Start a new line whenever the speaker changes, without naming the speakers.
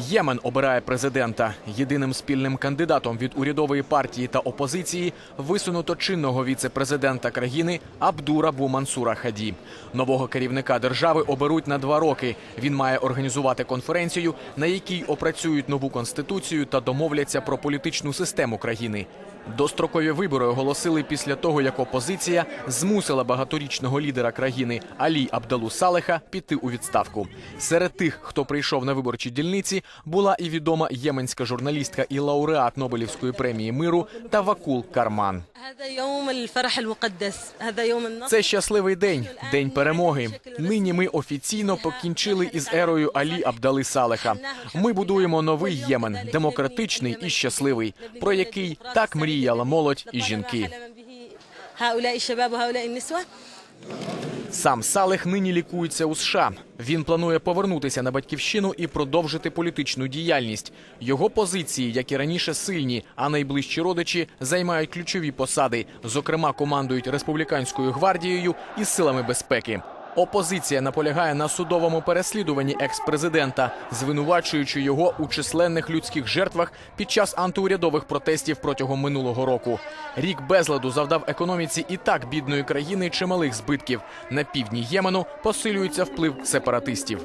Ємен обирає президента. Єдиним спільним кандидатом від урядової партії та опозиції висунуто чинного віце-президента країни Абдура Бумансура Хаді. Нового керівника держави оберуть на два роки. Він має організувати конференцію, на якій опрацюють нову конституцію та домовляться про політичну систему країни. Дострокові вибори оголосили після того, як опозиція змусила багаторічного лідера країни Алі Абдалу Салеха піти у відставку. Серед тих, хто прийшов на виборчі дільниці, була і відома єменська журналістка і лауреат Нобелівської премії миру Тавакул Карман. Це щасливий день, день перемоги. Нині ми офіційно покінчили із ерою Алі Абдали Салеха. Ми будуємо новий Ємен, демократичний і щасливий, про який так мріяла молодь і жінки. Сам Салих нині лікується у США. Він планує повернутися на батьківщину і продовжити політичну діяльність. Його позиції, як і раніше, сильні, а найближчі родичі займають ключові посади. Зокрема, командують республіканською гвардією і силами безпеки. Опозиція наполягає на судовому переслідуванні екс-президента, звинувачуючи його у численних людських жертвах під час антиурядових протестів протягом минулого року. Рік безладу завдав економіці і так бідної країни чималих збитків. На півдні Ємену посилюється вплив сепаратистів.